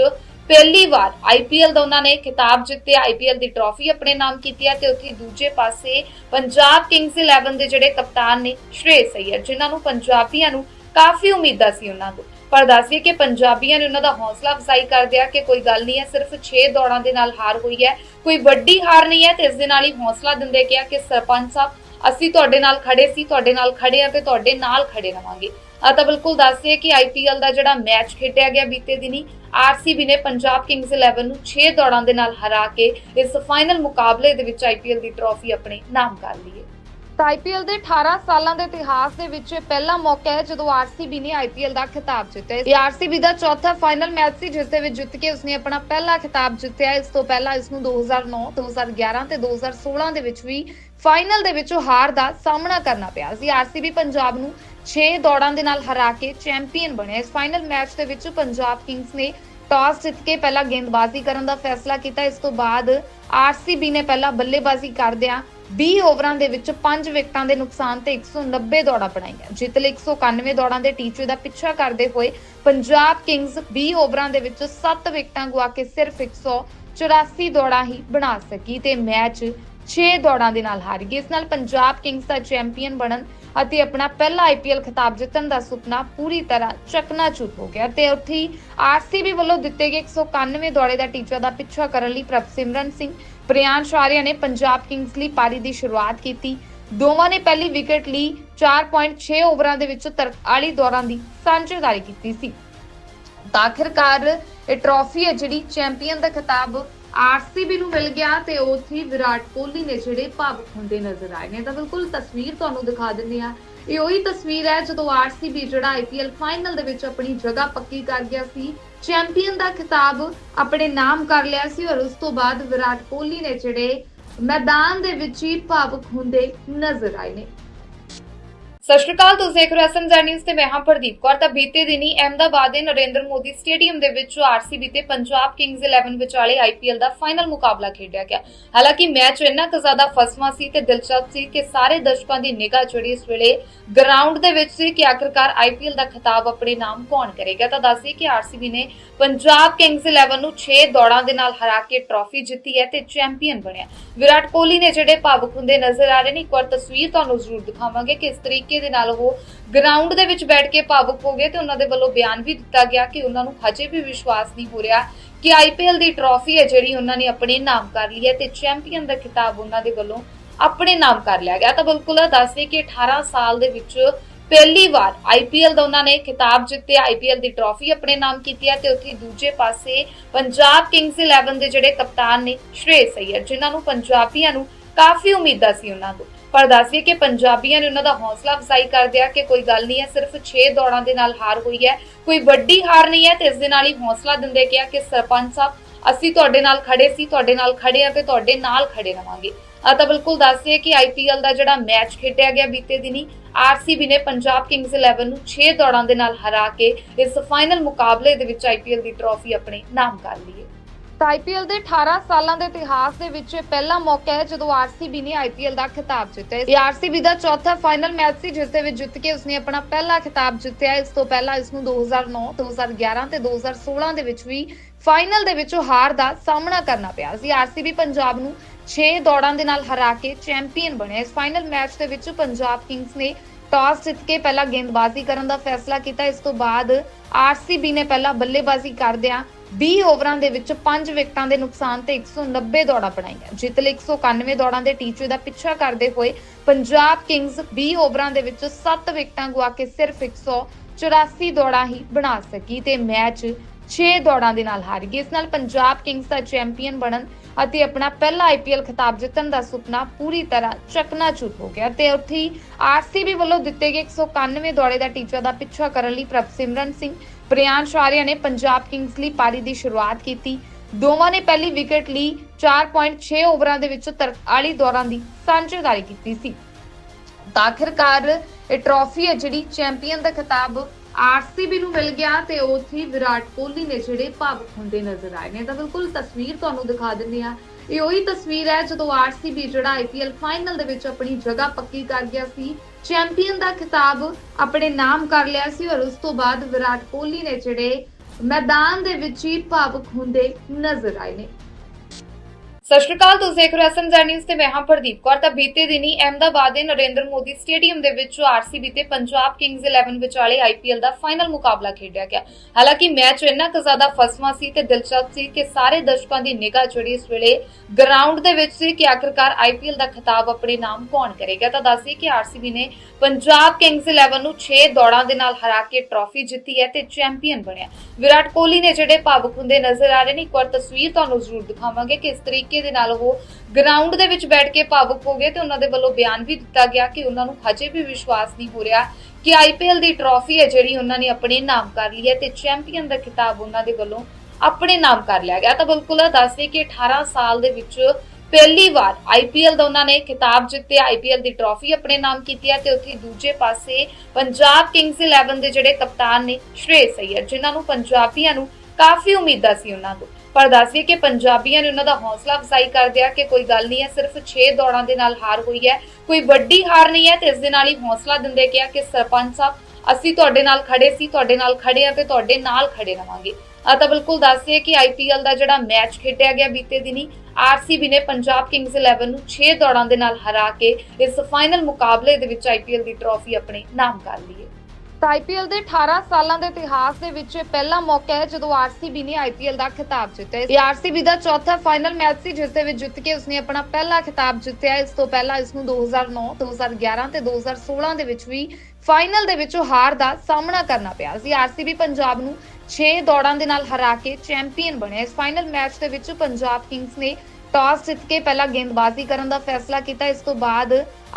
A: ਪਹਿਲੀ ਵਾਰ ਆਈਪੀਐਲ ਦਾ ਉਹਨਾਂ ਨੇ ਖਿਤਾਬ ਜਿੱਤਿਆ ਆਈਪੀਐਲ ਦੀ ਟਰੋਫੀ ਆਪਣੇ ਨਾਮ ਕੀਤੀ ਹੈ ਤੇ ਉੱਥੇ ਦੂਜੇ ਪਾਸੇ ਪੰਜਾਬ ਕਿੰਗਸ 11 ਦੇ ਜਿਹੜੇ ਕਪਤਾਨ ਨੇ ਸ਼੍ਰੇ ਸਈਅਰ ਜਿਨ੍ਹਾਂ ਨੂੰ ਪੰਜਾਬੀਆਂ ਨੂੰ ਕਾਫੀ ਉਮੀਦਾਂ ਸੀ ਉਹਨਾਂ ਤੋਂ ਪਰ ਦੱਸਦੇ ਕਿ ਪੰਜਾਬੀਆਂ ਨੇ ਉਹਨਾਂ ਦਾ ਹੌਸਲਾ ਅਫਜ਼ਾਈ ਕਰ ਆ ਕਿ ਕੋਈ ਗੱਲ ਨਹੀਂ ਹੈ, ਸਿਰਫ 6 ਦੌੜਾਂ ਦੇ ਨਾਲ ਹਾਰ ਹੋਈ ਹੈ। ਕੋਈ ਵੱਡੀ ਹਾਰ ਨਹੀਂ ਹੈ ਤੇ ਇਸ ਦੇ ਨਾਲ ਹੀ ਹੌਸਲਾ ਦਿੰਦੇ ਕਿਹਾ ਕਿ ਸਰਪੰਚ ਸਾਹਿਬ, ਅਸੀਂ ਤੁਹਾਡੇ ਨਾਲ ਖੜੇ ਸੀ, ਤੁਹਾਡੇ ਨਾਲ ਖੜੇ ਆ ਤੇ ਤੁਹਾਡੇ ਨਾਲ ਖੜੇ ਰਵਾਂਗੇ। ਆ ਤਾਂ ਬਿਲਕੁਲ ਦੱਸਦੇ ਕਿ ਆਈਪੀਐਲ ਦਾ ਜਿਹੜਾ ਮੈਚ ਖੇਡਿਆ ਗਿਆ ਬੀਤੇ ਦਿਨੀ ਆਰਸੀਬੀ ਨੇ ਪੰਜਾਬ ਕਿੰਗਸ 11 ਨੂੰ 6 ਦੌੜਾਂ ਦੇ ਨਾਲ ਹਰਾ ਕੇ ਇਸ ਫਾਈਨਲ ਮੁਕਾਬਲੇ ਦੇ ਵਿੱਚ ਆਈਪੀਐਲ ਦੀ ਟਰੋਫੀ ਆਪਣੇ ਨਾਮ ਕਰ ਲਈ। ਹੈ ਤਾਂ ਆਈਪੀਐਲ ਦੇ 18 ਸਾਲਾਂ ਦੇ ਇਤਿਹਾਸ ਦੇ ਵਿੱਚ ਇਹ ਪਹਿਲਾ ਮੌਕਾ ਹੈ ਜਦੋਂ ਆਰਸੀਬੀ ਨੇ ਆਈਪੀਐਲ ਦਾ ਖਿਤਾਬ ਜਿੱਤਿਆ। ਇਹ ਆਰਸੀਬੀ ਦਾ ਚੌਥਾ ਫਾਈਨਲ ਮੈਚ ਸੀ, ਜਿਸ ਦੇ ਵਿੱਚ ਜਿੱਤ ਕੇ ਉਸਨੇ ਆਪਣਾ ਪਹਿਲਾ ਖਿਤਾਬ ਜਿੱਤਿਆ। ਇਸ ਤੋਂ ਪਹਿਲਾਂ ਇਸ ਨੂੰ 2009 2011 ਤੇ 2016 ਦੇ ਵਿੱਚ ਵੀ ਫਾਈਨਲ ਦੇ ਵਿੱਚ ਹਾਰ ਦਾ ਸਾਹਮਣਾ ਕਰਨਾ ਪਿਆ ਸੀ। ਆਰਸੀਬੀ ਪੰਜਾਬ ਨੂੰ 6 ਦੌੜਾਂ ਦੇ ਨਾਲ ਹਰਾ ਕੇ ਚੈਂਪੀਅਨ ਬਣਿਆ। ਇਸ ਫਾਈਨਲ ਮੈਚ ਦੇ ਵਿੱਚ ਪੰਜਾਬ ਕਿੰਗਸ ਨੇ ਟਾਸ ਜਿੱਤ ਕੇ ਪਹਿਲਾਂ ਗੇਂਦਬਾਜ਼ੀ ਕਰਨ ਦਾ ਫੈਸਲਾ ਕੀਤਾ। ਇਸ ਤੋਂ ਬਾਅਦ ਆਰਸੀਬੀ ਨੇ ਪਹਿਲਾਂ ਬੱਲੇਬਾਜ਼ੀ ਕਰਦਿਆਂ 20 ਓਵਰਾਂ ਦੇ ਵਿੱਚ 5 ਵਿਕਟਾਂ ਦੇ ਨੁਕਸਾਨ ਤੇ 190 ਦੌੜਾਂ ਬਣਾਈਆਂ। ਜਿੱਤ ਲਈ 191 ਦੌੜਾਂ ਦੇ ਟੀਚੇ ਦਾ ਪਿੱਛਾ ਕਰਦੇ ਹੋਏ ਪੰਜਾਬ ਕਿੰਗਸ 20 ਓਵਰਾਂ ਦੇ ਵਿੱਚ 7 ਵਿਕਟਾਂ ਗਵਾ ਕੇ ਸਿਰਫ 184 ਦੌੜਾਂ ਹੀ ਬਣਾ ਸਕੀ ਤੇ ਮੈਚ 6 ਦੌੜਾਂ ਦੇ ਨਾਲ ਹਾਰ ਗਈ। ਇਸ ਨਾਲ ਪੰਜਾਬ ਕਿੰਗਸ ਦਾ ਚੈਂਪੀਅਨ ਬਣਨ ਅਤੇ ਆਪਣਾ ਪਹਿਲਾ ਆਈਪੀਐਲ ਖਿਤਾਬ ਜਿੱਤਣ ਦਾ ਸੁਪਨਾ ਪੂਰੀ ਤਰ੍ਹਾਂ ਚਕਨਾਚੂਰ ਹੋ ਗਿਆ ਤੇ ਉੱਥੇ ਆਰਸੀਬੀ ਵੱਲੋਂ ਦਿੱਤੇ ਗਏ 191 ਦੌੜੇ ਦਾ ਟੀਚਾ ਦਾ ਪਿੱਛਾ ਕਰਨ ਲਈ ਪ੍ਰਭਸਿਮਰਨ ਸਿੰਘ, ਪ੍ਰਿਆੰਸ਼ ਆਰੀਆ ਨੇ ਪੰਜਾਬ ਕਿੰਗਸ ਲਈ ਪਾਰੀ ਦੀ ਸ਼ੁਰੂਆਤ ਕੀਤੀ। ਦੋਵਾਂ ਨੇ ਪਹਿਲੀ ਵਿਕਟ ਲਈ 4.6 ਓਵਰਾਂ ਦੇ ਵਿੱਚ 43 ਦੌੜਾਂ ਦੀ ਸਾਂਝੇਦਾਰੀ ਕੀਤੀ ਸੀ। ਤਾਂ ਆਖਿਰਕਾਰ ਇਹ ਟਰਾਫੀ ਹੈ ਜਿਹੜੀ ਚੈਂਪੀਅਨ ਦਾ ਖਿਤਾਬ ਆਰਸੀਬੀ ਨੂੰ ਮਿਲ ਗਿਆ ਤੇ ਉੱਥੇ ਵਿਰਾਟ ਕੋਹਲੀ ਨੇ ਜਿਹੜੇ ਭਾਵੁਕ ਹੁੰਦੇ ਨਜ਼ਰ ਆਏ ਨੇ। ਤਾਂ ਬਿਲਕੁਲ ਤਸਵੀਰ ਤੁਹਾਨੂੰ ਦਿਖਾ ਦਿੰਦੇ ਆ ਇਹ ਉਹੀ ਤਸਵੀਰ ਹੈ ਜਦੋਂ ਆਰਸੀਬੀ ਜਿਹੜਾ ਆਈਪੀਐਲ ਫਾਈਨਲ ਦੇ ਵਿੱਚ ਆਪਣੀ ਜਗ੍ਹਾ ਪੱਕੀ ਕਰ ਗਿਆ ਸੀ। ਚੈਂਪੀਅਨ ਦਾ ਖਿਤਾਬ ਆਪਣੇ ਨਾਮ ਕਰ ਲਿਆ ਸੀ ਔਰ ਉਸ ਤੋਂ ਬਾਅਦ ਵਿਰਾਟ ਕੋਹਲੀ ਨੇ ਜਿਹੜੇ ਮੈਦਾਨ ਦੇ ਵਿੱਚ ਹੀ ਭਾਵੁਕ ਹੁੰਦੇ ਨਜ਼ਰ ਆਏ ਨੇ। ਸਤਿ ਸ਼੍ਰੀ ਅਕਾਲ, ਤੁਸੀਂ ਦੇਖ ਰਹੇ ਹੋ ਐਸਐਮਜ਼ੈਡ ਨਿਊਜ਼ ਤੇ ਮੈਂ ਹਾਂ ਪ੍ਰਦੀਪ ਕੌਰ। ਤਾਂ ਬੀਤੇ ਦਿਨੀ ਅਹਿਮਦਾਬਾਦ ਦੇ ਨਰਿੰਦਰ ਮੋਦੀ ਸਟੇਡੀਅਮ ਦੇ ਵਿੱਚ ਆਰਸੀਬੀ ਤੇ ਪੰਜਾਬ ਕਿੰਗਸ 11 ਵਿਚਾਲੇ ਆਈਪੀਐਲ ਦਾ ਫਾਈਨਲ ਮੁਕਾਬਲਾ ਖੇਡਿਆ ਗਿਆ। ਹਾਲਾਂਕਿ ਮੈਚ ਇੰਨਾ ਕੁ ਜ਼ਿਆਦਾ ਫਸਵਾ ਸੀ ਤੇ ਦਿਲਚਸਪ ਸੀ ਕਿ ਸਾਰੇ ਦਰਸ਼ਕਾਂ ਦੀ ਨਿਗਾਹ ਜਿਹੜੀ ਇਸ ਵੇਲੇ ਗਰਾਊਂਡ ਦੇ ਵਿੱਚ ਸੀ ਕਿ ਆਖਿਰਕਾਰ ਆਈਪੀਐਲ ਦਾ ਖਿਤਾਬ ਆਪਣੇ ਨਾਮ ਕੌਣ ਕਰੇਗਾ। ਤਾਂ ਦੱਸੀ ਕਿ ਆਰਸੀਬੀ ਨੇ ਪੰਜਾਬ ਕਿੰਗਸ 11 ਨੂੰ 6 ਦੌੜਾਂ ਦੇ ਨਾਲ ਹਰਾ ਕੇ ਟਰਾਫੀ ਜਿੱਤੀ ਹੈ ਤੇ ਚੈਂਪੀਅਨ ਬਣਿਆ। ਵਿਰਾਟ ਕੋਹਲੀ ਨੇ ਜਿਹੜੇ ਭਾਵੁਕ ਹੁੰਦੇ ਨਜ਼ਰ ਆ ਰਹੇ ਨੇ, ਇੱਕ ਵਾਰ ਤਸਵੀਰ ਤੁਹਾਨੂੰ ਜ਼ਰੂਰ ਦਿਖਾਵਾਂਗੇ ਕਿ ਇਸ ਤਰੀਕੇ ਦੇ ਨਾਲ ਉਹ ਗਰਾਊਂਡ ਦੇ ਵਿੱਚ ਬੈਠ ਕੇ ਭਾਵੁਕ ਹੋ ਗਏ ਤੇ ਉਹਨਾਂ ਦੇ ਵੱਲੋਂ ਬਿਆਨ ਵੀ ਦਿੱਤਾ ਗਿਆ ਕਿ ਉਹਨਾਂ ਨੂੰ ਹਜੇ ਵੀ ਵਿਸ਼ਵਾਸ ਨਹੀਂ ਹੋ ਰਿਹਾ ਕਿ ਆਈਪੀਐਲ ਦੀ ਟਰਾਫੀ ਹੈ ਜਿਹੜੀ ਉਹਨਾਂ ਨੇ ਆਪਣੇ ਨਾਮ ਕਰ ਲਈ ਹੈ ਤੇ ਚੈਂਪੀਅਨ ਦਾ ਖਿਤਾਬ ਉਹਨਾਂ ਦੇ ਵੱਲੋਂ ਆਪਣੇ ਨਾਮ ਕਰ ਲਿਆ ਗਿਆ। ਤਾਂ ਬਿਲਕੁਲ ਦੱਸਦੇ ਕਿ 18 ਸਾਲ ਦੇ ਵਿੱਚ ਪਹਿਲੀ ਵਾਰ ਆਈਪੀਐਲ ਦਾ ਉਹਨਾਂ ਨੇ ਖਿਤਾਬ ਜਿੱਤਿਆ ਆਈਪੀਐਲ ਦੀ ਟਰਾਫੀ ਆਪਣੇ ਨਾਮ ਕੀਤੀ ਹੈ ਤੇ ਉੱਥੇ ਦੂਜੇ ਪਾਸੇ ਪੰਜਾਬ ਕਿੰਗਸ 11 ਦੇ ਜਿਹੜੇ ਕਪਤਾਨ ਨੇ ਸ਼੍ਰੇ ਸਈਅਰ ਜਿਨ੍ਹਾਂ ਨੂੰ ਪੰਜਾਬੀਆਂ ਨੂੰ ਕਾਫੀ ਉਮੀਦਾਂ ਸੀ ਉਹਨਾਂ ਤੋਂ ਪਰ ਦੱਸਦੇ ਕਿ ਪੰਜਾਬੀਆਂ ਨੇ ਉਹਨਾਂ ਦਾ ਹੌਸਲਾ ਅਫਜ਼ਾਈ ਕਰਦੇ ਕਿ ਕੋਈ ਗੱਲ ਨਹੀਂ ਹੈ, ਸਿਰਫ 6 ਦੌੜਾਂ ਦੇ ਨਾਲ ਹਾਰ ਹੋਈ ਹੈ। ਕੋਈ ਵੱਡੀ ਹਾਰ ਨਹੀਂ ਹੈ ਤੇ ਇਸ ਦੇ ਨਾਲ ਹੀ ਹੌਸਲਾ ਦਿੰਦੇ ਕਿਹਾ ਕਿ ਸਰਪੰਚ ਸਾਹਿਬ, ਅਸੀਂ ਤੁਹਾਡੇ ਨਾਲ ਖੜੇ ਸੀ, ਤੁਹਾਡੇ ਨਾਲ ਖੜੇ ਆ ਤੇ ਤੁਹਾਡੇ ਨਾਲ ਖੜੇ ਰਵਾਂਗੇ। ਆ ਤਾਂ ਬਿਲਕੁਲ ਦੱਸਦੇ ਕਿ ਆਈਪੀਐਲ ਦਾ ਜਿਹੜਾ ਮੈਚ ਖੇਡਿਆ ਗਿਆ ਬੀਤੇ ਦਿਨੀ
B: ਆਰਸੀਬੀ ਨੇ ਪੰਜਾਬ ਕਿੰਗਜ਼ 11 ਨੂੰ 6 ਦੌੜਾਂ ਦੇ ਨਾਲ ਹਰਾ ਕੇ ਇਸ ਫਾਈਨਲ ਮੁਕਾਬਲੇ ਦੇ ਵਿੱਚ ਆਈਪੀਐਲ ਦੀ ਟਰੋਫੀ ਆਪਣੇ ਨਾਮ ਕਰ ਲਈ ਹੈ। ਤਾਂ ਆਈਪੀਐਲ ਦੇ 18 ਸਾਲਾਂ ਦੇ ਇਤਿਹਾਸ ਦੇ ਵਿੱਚ ਇਹ ਪਹਿਲਾ ਮੌਕਾ ਹੈ ਜਦੋਂ ਆਰਸੀਬੀ ਨੇ ਆਈਪੀਐਲ ਦਾ ਖਿਤਾਬ ਜਿੱਤਿਆ। ਇਹ ਆਰਸੀਬੀ ਦਾ ਚੌਥਾ ਫਾਈਨਲ ਮੈਚ ਸੀ, ਜਿਸ ਦੇ ਵਿੱਚ ਜਿੱਤ ਕੇ ਉਸਨੇ ਆਪਣਾ ਪਹਿਲਾ ਖਿਤਾਬ ਜਿੱਤਿਆ। ਇਸ ਤੋਂ ਪਹਿਲਾਂ ਇਸ ਨੂੰ 2009 2011 ਤੇ 2016 ਦੇ ਵਿੱਚ ਵੀ ਫਾਈਨਲ ਦੇ ਵਿੱਚ ਹਾਰ ਦਾ ਸਾਹਮਣਾ ਕਰਨਾ ਪਿਆ ਸੀ। ਆਰਸੀਬੀ ਪੰਜਾਬ ਨੂੰ 6 ਦੌੜਾਂ ਦੇ ਨਾਲ ਹਰਾ ਕੇ ਚੈਂਪੀਅਨ ਬਣਿਆ। ਇਸ ਫਾਈਨਲ ਮੈਚ ਦੇ ਵਿੱਚ ਪੰਜਾਬ ਕਿੰਗਸ ਨੇ ਟਾਸ ਜਿੱਤ ਕੇ ਪਹਿਲਾਂ ਗੇਂਦਬਾਜ਼ੀ ਕਰਨ ਦਾ ਫੈਸਲਾ ਕੀਤਾ। ਇਸ ਤੋਂ ਬਾਅਦ ਆਰਸੀਬੀ ਨੇ ਪਹਿਲਾਂ ਬੱਲੇਬਾਜ਼ੀ ਕਰਦਿਆਂ 20 ਓਵਰਾਂ ਦੇ ਵਿੱਚ 5 ਵਿਕਟਾਂ ਦੇ ਨੁਕਸਾਨ ਤੇ 190 ਦੌੜਾਂ ਬਣਾਈਆਂ। ਜਿੱਤ ਲਈ 191 ਦੌੜਾਂ ਦੇ ਟੀਚੇ ਦਾ ਪਿੱਛਾ ਕਰਦੇ ਹੋਏ ਪੰਜਾਬ ਕਿੰਗਸ 20 ਓਵਰਾਂ ਦੇ ਵਿੱਚ 7 ਵਿਕਟਾਂ ਗਵਾ ਕੇ ਸਿਰਫ 184 ਦੌੜਾਂ ਹੀ ਬਣਾ ਸਕੀ ਤੇ ਮੈਚ 6 ਦੌੜਾਂ ਦੇ ਨਾਲ ਹਾਰ ਗਈ। ਇਸ ਨਾਲ ਪੰਜਾਬ ਕਿੰਗਸ ਦਾ ਚੈਂਪੀਅਨ ਬਣਨ ਅਤੇ ਆਪਣਾ ਪਹਿਲਾ ਆਈਪੀਐਲ ਖਿਤਾਬ ਜਿੱਤਣ ਦਾ ਸੁਪਨਾ ਪੂਰੀ ਤਰ੍ਹਾਂ ਚਕਨਾਚੂਰ ਹੋ ਗਿਆ ਤੇ ਉੱਥੇ ਆਰਸੀਬੀ ਵੱਲੋਂ ਦਿੱਤੇ ਗਏ 191 ਦੌੜੇ ਦਾ ਟੀਚਾ ਦਾ ਪਿੱਛਾ ਕਰਨ ਲਈ ਪ੍ਰਭਸਿਮਰਨ ਸਿੰਘ, ਪ੍ਰਿਆਨ ਸ਼ਾਰੀਆ ਨੇ ਪੰਜਾਬ ਕਿੰਗਸ ਲਈ ਪਾਰੀ ਦੀ ਸ਼ੁਰੂਆਤ ਕੀਤੀ। ਦੋਵਾਂ ਨੇ ਪਹਿਲੀ ਵਿਕਟ ਲਈ 4.6 ਓਵਰਾਂ ਦੇ ਵਿੱਚ 43 ਦੌੜਾਂ ਦੀ ਸਾਂਝੇਦਾਰੀ ਕੀਤੀ ਸੀ। ਆਖਿਰਕਾਰ ਇਹ ਟਰੋਫੀ ਹੈ ਜਿਹੜੀ ਚੈਂਪੀਅਨ ਦਾ ਖਿਤਾਬ ਆਰਸੀਬੀ ਨੂੰ ਮਿਲ ਗਿਆ ਤੇ ਉੱਥੇ ਹੀ ਵਿਰਾਟ ਕੋਹਲੀ ਨੇ ਜਿਹੜੇ ਭਾਵੁਕ ਹੁੰਦੇ ਨਜ਼ਰ ਆਏ ਨੇ। ਤਾਂ ਬਿਲਕੁਲ ਤਸਵੀਰ ਤੁਹਾਨੂੰ ਦਿਖਾ ਦਿੰਦੇ ਆ ਇਹ ਉਹੀ ਤਸਵੀਰ ਹੈ ਜਦੋਂ ਆਰਸੀਬੀ ਜਿਹੜਾ ਆਈਪੀਐਲ ਫਾਈਨਲ ਦੇ ਵਿੱਚ ਆਪਣੀ ਜਗ੍ਹਾ ਪੱਕੀ ਕਰ ਗਿਆ ਸੀ। ਚੈਂਪੀਅਨ ਦਾ ਖਿਤਾਬ ਆਪਣੇ ਨਾਮ ਕਰ ਲਿਆ ਸੀ ਔਰ ਉਸ ਤੋਂ ਬਾਅਦ ਵਿਰਾਟ ਕੋਹਲੀ ਨੇ ਜਿਹੜੇ ਮੈਦਾਨ ਦੇ ਵਿੱਚ ਹੀ ਭਾਵੁਕ ਹੁੰਦੇ ਨਜ਼ਰ ਆਏ ਨੇ। ਸਤਿ ਸ਼੍ਰੀ ਅਕਾਲ, ਤੁਸੀਂ ਦੇਖ ਰਹੇ ਹੋ ਐਸਐਮਜ਼ੈਡ ਨਿਊਜ਼ ਤੇ ਮੈਂ ਹਾਂ ਪ੍ਰਦੀਪ ਕੌਰ। ਤਾਂ ਬੀਤੇ ਦਿਨੀ ਅਹਿਮਦਾਬਾਦ ਦੇ ਨਰਿੰਦਰ ਮੋਦੀ ਸਟੇਡੀਅਮ ਦੇ ਵਿੱਚ ਆਰਸੀਬੀ ਤੇ ਪੰਜਾਬ ਕਿੰਗਜ਼ 11 ਵਿਚਾਲੇ ਆਈਪੀਐਲ ਦਾ ਫਾਈਨਲ ਮੁਕਾਬਲਾ ਖੇਡਿਆ ਗਿਆ। ਹਾਲਾਂਕਿ ਮੈਚ ਇੰਨਾ ਕੁ ਜ਼ਿਆਦਾ ਫਸਵਾ ਸੀ ਤੇ ਦਿਲਚਸਪ ਸੀ ਕਿ ਸਾਰੇ ਦਰਸ਼ਕਾਂ ਦੀ ਨਿਗਾਹ ਜਿਹੜੀ ਇਸ ਵੇਲੇ ਗਰਾਊਂਡ ਦੇ ਵਿੱਚ ਸੀ ਕਿ ਆਖਿਰਕਾਰ ਆਈਪੀਐਲ ਦਾ ਖਿਤਾਬ ਆਪਣੇ ਨਾਮ ਕੌਣ ਕਰੇਗਾ। ਤਾਂ ਦੱਸੀ ਕਿ ਆਰਸੀਬੀ ਨੇ ਪੰਜਾਬ ਕਿੰਗਜ਼ 11 ਨੂੰ 6 ਦੌੜਾਂ ਦੇ ਨਾਲ ਹਰਾ ਕੇ ਟਰਾਫੀ ਜਿੱਤੀ ਹੈ ਤੇ ਚੈਂਪੀਅਨ ਬਣਿਆ। ਵਿਰਾਟ ਕੋਹਲੀ ਨੇ ਜਿਹੜੇ ਭਾਵੁਕ ਹੁੰਦੇ ਨਜ਼ਰ ਆ ਰਹੇ ਨੇ, ਇੱਕ ਵਾਰ ਤਸਵੀਰ ਤੁਹਾਨੂੰ ਜ਼ਰੂਰ ਦਿਖਾਵਾਂਗੇ ਕਿ ਇਸ ਤਰੀਕੇ ਦੇ ਨਾਲ ਉਹ ਗਰਾਊਂਡ ਦੇ ਵਿੱਚ ਬੈਠ ਕੇ ਭਾਵੁਕ ਹੋ ਗਏ ਤੇ ਉਹਨਾਂ ਦੇ ਵੱਲੋਂ ਬਿਆਨ ਵੀ ਦਿੱਤਾ ਗਿਆ ਕਿ ਉਹਨਾਂ ਨੂੰ ਹਜੇ ਵੀ ਵਿਸ਼ਵਾਸ ਨਹੀਂ ਹੋ ਰਿਹਾ ਕਿ ਆਈਪੀਐਲ ਦੀ ਟਰੋਫੀ ਹੈ ਜਿਹੜੀ ਉਹਨਾਂ ਨੇ ਆਪਣੇ ਨਾਮ ਕਰ ਲਈ ਹੈ ਤੇ ਚੈਂਪੀਅਨ ਦਾ ਖਿਤਾਬ ਉਹਨਾਂ ਦੇ ਵੱਲੋਂ ਆਪਣੇ ਨਾਮ ਕਰ ਲਿਆ ਗਿਆ। ਤਾਂ ਬਿਲਕੁਲ ਦੱਸਦੇ ਕਿ 18 ਸਾਲ ਦੇ ਵਿੱਚ ਪਹਿਲੀ ਵਾਰ ਆਈਪੀਐਲ ਦਾ ਉਹਨਾਂ ਨੇ ਖਿਤਾਬ ਜਿੱਤਿਆ ਆਈਪੀਐਲ ਦੀ ਟਰੋਫੀ ਆਪਣੇ ਨਾਮ ਕੀਤੀ ਹੈ ਤੇ ਉੱਥੇ ਦੂਜੇ ਪਾਸੇ ਪੰਜਾਬ ਕਿੰਗਸ 11 ਦੇ ਜਿਹੜੇ ਕਪਤਾਨ ਨੇ ਸ਼੍ਰੇਸ ਅਈਅਰ ਜਿਨ੍ਹਾਂ ਨੂੰ ਪੰਜਾਬੀਆਂ ਨੂੰ ਕਾਫੀ ਉਮੀਦਾਂ ਸੀ ਉਹਨਾਂ ਤੋਂ। ਪਰ ਦੱਸਿਏ ਕਿ ਪੰਜਾਬੀਆਂ ਨੇ ਉਹਨਾਂ ਦਾ ਹੌਸਲਾ ਅਫਜ਼ਾਈ ਕਰ ਦਿਆ ਕਿ ਕੋਈ ਗੱਲ ਨਹੀਂ ਹੈ, ਸਿਰਫ 6 ਦੌੜਾਂ ਦੇ ਨਾਲ ਹਾਰ ਹੋਈ ਹੈ। ਕੋਈ ਵੱਡੀ ਹਾਰ ਨਹੀਂ ਹੈ ਤੇ ਇਸ ਦੇ ਨਾਲ ਹੀ ਹੌਸਲਾ ਦਿੰਦੇ ਕਿਹਾ ਕਿ ਸਰਪੰਚ ਸਾਹਿਬ, ਅਸੀਂ ਤੁਹਾਡੇ ਨਾਲ ਖੜੇ ਸੀ, ਤੁਹਾਡੇ ਨਾਲ ਖੜੇ ਆ ਤੇ ਤੁਹਾਡੇ ਨਾਲ ਖੜੇ ਰਵਾਂਗੇ। ਆ ਤਾਂ ਬਿਲਕੁਲ ਦੱਸਿਏ ਕਿ ਆਈਪੀਐਲ ਦਾ ਜਿਹੜਾ ਮੈਚ ਖੇਡਿਆ ਗਿਆ ਬੀਤੇ ਦਿਨੀ ਆਰਸੀਬੀ ਨੇ ਪੰਜਾਬ ਕਿੰਗਜ਼ 11 ਨੂੰ 6 ਦੌੜਾਂ ਦੇ ਨਾਲ ਹਰਾ ਕੇ ਇਸ ਫਾਈਨਲ ਮੁਕਾਬਲੇ ਦੇ ਵਿੱਚ ਆਈਪੀਐਲ ਦੀ ਟਰੋਫੀ ਆਪਣੇ ਨਾਮ ਕਰ ਲਈ ਹੈ। ਤਾਂ ਆਈਪੀਐਲ ਦੇ 18 ਸਾਲਾਂ ਦੇ ਇਤਿਹਾਸ ਦੇ ਵਿੱਚ ਇਹ ਪਹਿਲਾ ਮੌਕਾ ਹੈ ਜਦੋਂ ਆਰਸੀਬੀ ਨੇ ਆਈਪੀਐਲ ਦਾ ਖਿਤਾਬ ਜਿੱਤਿਆ। ਇਹ ਆਰਸੀਬੀ ਦਾ ਚੌਥਾ ਫਾਈਨਲ ਮੈਚ ਸੀ, ਜਿਸ ਦੇ ਵਿੱਚ ਜਿੱਤ ਕੇ ਉਸਨੇ ਆਪਣਾ ਪਹਿਲਾ ਖਿਤਾਬ ਜਿੱਤਿਆ। ਇਸ ਤੋਂ ਪਹਿਲਾਂ ਇਸ ਨੂੰ 2009 2011 ਤੇ 2016 ਦੇ ਵਿੱਚ ਵੀ ਫਾਈਨਲ ਦੇ ਵਿੱਚ ਹਾਰ ਦਾ ਸਾਹਮਣਾ ਕਰਨਾ ਪਿਆ ਸੀ। ਆਰਸੀਬੀ ਪੰਜਾਬ ਨੂੰ 6 ਦੌੜਾਂ ਦੇ ਨਾਲ ਹਰਾ ਕੇ ਚੈਂਪੀਅਨ ਬਣਿਆ। ਇਸ ਫਾਈਨਲ ਮੈਚ ਦੇ ਵਿੱਚ ਪੰਜਾਬ ਕਿੰਗਸ ਨੇ ਟਾਸ ਜਿੱਤ ਕੇ ਪਹਿਲਾਂ ਗੇਂਦਬਾਜ਼ੀ ਕਰਨ ਦਾ ਫੈਸਲਾ ਕੀਤਾ। ਇਸ ਤੋਂ ਬਾਅਦ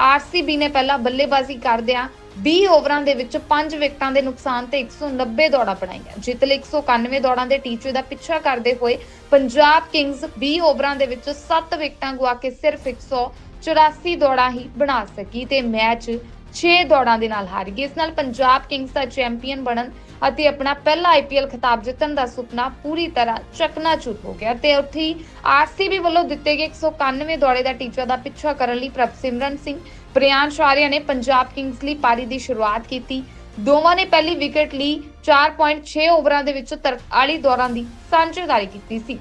B: ਆਰਸੀਬੀ ਨੇ ਪਹਿਲਾਂ ਬੱਲੇਬਾਜ਼ੀ ਕਰਦਿਆਂ 20 ਓਵਰਾਂ ਦੇ ਵਿੱਚ 5 ਵਿਕਟਾਂ ਦੇ ਨੁਕਸਾਨ ਤੇ 190 ਦੌੜਾਂ ਬਣਾਈਆਂ। ਜਿੱਤ ਲਈ 191 ਦੌੜਾਂ ਦੇ ਟੀਚੇ ਦਾ ਪਿੱਛਾ ਕਰਦੇ ਹੋਏ ਪੰਜਾਬ ਕਿੰਗਸ 20 ਓਵਰਾਂ ਦੇ ਵਿੱਚ 7 ਵਿਕਟਾਂ ਗਵਾ ਕੇ ਸਿਰਫ 184 ਦੌੜਾਂ ਹੀ ਬਣਾ ਸਕੀ ਤੇ ਮੈਚ 6 ਦੌੜਾਂ ਦੇ ਨਾਲ ਹਾਰ ਗਈ। ਇਸ ਨਾਲ ਪੰਜਾਬ ਕਿੰਗਸ ਦਾ ਚੈਂਪੀਅਨ ਬਣਨ ਅਤੇ ਆਪਣਾ ਪਹਿਲਾ ਆਈਪੀਐਲ ਖਿਤਾਬ ਜਿੱਤਣ ਦਾ ਸੁਪਨਾ ਪੂਰੀ ਤਰ੍ਹਾਂ ਚਕਨਾਚੂਰ ਹੋ ਗਿਆ ਤੇ ਉੱਥੇ ਆਰਸੀਬੀ ਵੱਲੋਂ ਦਿੱਤੇ ਗਏ 191 ਦੌੜੇ ਦਾ ਟੀਚਾ ਦਾ ਪਿੱਛਾ ਕਰਨ ਲਈ ਪ੍ਰਭਸਿਮਰਨ ਸਿੰਘ ਪ੍ਰਿਆਨ ਸ਼ਾਰੀਆ ਨੇ ਪੰਜਾਬ ਕਿੰਗਸ ਲਈ ਪਾਰੀ ਦੀ ਸ਼ੁਰੂਆਤ ਕੀਤੀ। ਦੋਵਾਂ ਨੇ ਪਹਿਲੀ ਵਿਕਟ ਲਈ 4.6 ਓਵਰਾਂ ਦੇ ਵਿੱਚ 43 ਦੌੜਾਂ ਦੀ ਸਾਂਝੇਦਾਰੀ ਕੀਤੀ ਸੀ।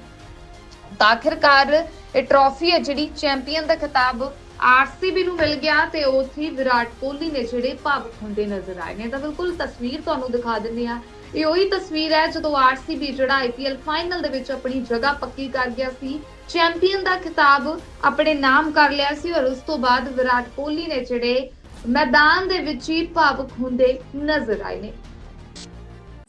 B: ਤਾਂ ਆਖਿਰਕਾਰ ਇਹ ਟਰੋਫੀ ਹੈ ਜਿਹੜੀ ਚੈਂਪੀਅਨ ਦਾ ਖਿਤਾਬ ਆਰਸੀਬੀ ਨੂੰ ਮਿਲ ਗਿਆ ਤੇ ਉੱਥੇ ਹੀ ਵਿਰਾਟ ਕੋਹਲੀ ਨੇ ਜਿਹੜੇ ਭਾਵੁਕ ਹੁੰਦੇ ਨਜ਼ਰ ਆਏ ਨੇ। ਤਾਂ ਬਿਲਕੁਲ ਤਸਵੀਰ ਤੁਹਾਨੂੰ ਦਿਖਾ ਦਿੰਦੇ ਆ ਇਹ ਉਹੀ ਤਸਵੀਰ ਹੈ ਜਦੋਂ ਆਰਸੀਬੀ ਜਿਹੜਾ ਆਈਪੀਐਲ ਫਾਈਨਲ ਦੇ ਵਿੱਚ ਆਪਣੀ ਜਗ੍ਹਾ ਪੱਕੀ ਕਰ ਗਿਆ ਸੀ। ਚੈਂਪੀਅਨ ਦਾ ਖਿਤਾਬ ਆਪਣੇ ਨਾਮ ਕਰ ਲਿਆ ਸੀ ਔਰ ਉਸ ਤੋਂ ਬਾਅਦ ਵਿਰਾਟ ਕੋਹਲੀ ਨੇ ਜਿਹੜੇ ਮੈਦਾਨ ਦੇ ਵਿੱਚ ਹੀ ਭਾਵੁਕ ਹੁੰਦੇ ਨਜ਼ਰ ਆਏ ਨੇ।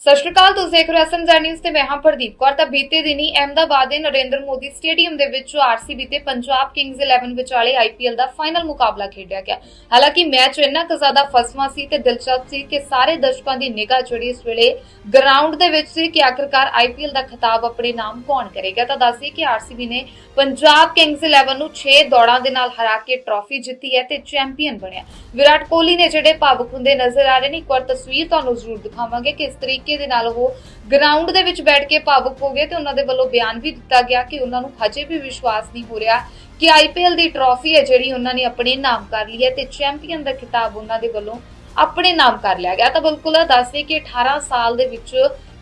A: ਸਤਿ ਸ਼੍ਰੀ ਅਕਾਲ, ਤੁਸੀਂ ਦੇਖ ਰਹੇ ਹੋ ਐਸਐਮਜ਼ੈਡ ਨਿਊਜ਼ ਤੇ ਮੈਂ ਹਾਂ ਪ੍ਰਦੀਪ ਕੌਰ। ਤਾਂ ਬੀਤੇ ਦਿਨੀ ਅਹਿਮਦਾਬਾਦ ਦੇ ਨਰਿੰਦਰ ਮੋਦੀ ਸਟੇਡੀਅਮ ਦੇ ਵਿੱਚ ਆਰਸੀਬੀ ਤੇ ਪੰਜਾਬ ਕਿੰਗਜ਼ 11 ਵਿਚਾਲੇ ਆਈਪੀਐਲ ਦਾ ਫਾਈਨਲ ਮੁਕਾਬਲਾ ਖੇਡਿਆ ਗਿਆ। ਹਾਲਾਂਕਿ ਮੈਚ ਇੰਨਾ ਕੁ ਜ਼ਿਆਦਾ ਫਸਵਾ ਸੀ ਤੇ ਦਿਲਚਸਪ ਸੀ ਕਿ ਸਾਰੇ ਦਰਸ਼ਕਾਂ ਦੀ ਨਿਗਾਹ ਜਿਹੜੀ ਇਸ ਵੇਲੇ ਗਰਾਊਂਡ ਦੇ ਵਿੱਚ ਸੀ ਕਿ ਆਖਿਰਕਾਰ ਆਈਪੀਐਲ ਦਾ ਖਿਤਾਬ ਆਪਣੇ ਨਾਮ ਕੌਣ ਕਰੇਗਾ। ਤਾਂ ਦੱਸਦੀ ਕਿ ਆਰਸੀਬੀ ਨੇ ਪੰਜਾਬ ਕਿੰਗਜ਼ 11 ਨੂੰ 6 ਦੌੜਾਂ ਦੇ ਨਾਲ ਹਰਾ ਕੇ ਟਰਾਫੀ ਜਿੱਤੀ ਹੈ ਤੇ ਚੈਂਪੀਅਨ ਬਣਿਆ। ਵਿਰਾਟ ਕੋਹਲੀ ਨੇ ਜਿਹੜੇ ਭਾਵੁਕ ਹੁੰਦੇ ਨਜ਼ਰ ਆ ਰਹੇ ਨੇ, ਇੱਕ ਵਾਰ ਤਸਵੀਰ ਤੁਹਾਨੂੰ ਜ਼ਰੂਰ ਦਿਖਾਵਾਂਗੇ ਕਿ ਇਸ ਤਰੀਕੇ ਦੇ ਨਾਲ ਉਹ ਗਰਾਊਂਡ ਦੇ ਵਿੱਚ ਬੈਠ ਕੇ ਭਾਵੁਕ ਹੋ ਗਏ ਤੇ ਉਹਨਾਂ ਦੇ ਵੱਲੋਂ ਬਿਆਨ ਵੀ ਦਿੱਤਾ ਗਿਆ ਕਿ ਉਹਨਾਂ ਨੂੰ ਹਜੇ ਵੀ ਵਿਸ਼ਵਾਸ ਨਹੀਂ ਹੋ ਰਿਹਾ ਕਿ ਆਈਪੀਐਲ ਦੀ ਟਰਾਫੀ ਹੈ ਜਿਹੜੀ ਉਹਨਾਂ ਨੇ ਆਪਣੇ ਨਾਮ ਕਰ ਲਈ ਹੈ ਤੇ ਚੈਂਪੀਅਨ ਦਾ ਖਿਤਾਬ ਉਹਨਾਂ ਦੇ ਵੱਲੋਂ ਆਪਣੇ ਨਾਮ ਕਰ ਲਿਆ ਗਿਆ। ਤਾਂ ਬਿਲਕੁਲ ਦੱਸਦੇ ਕਿ 18 ਸਾਲ ਦੇ ਵਿੱਚ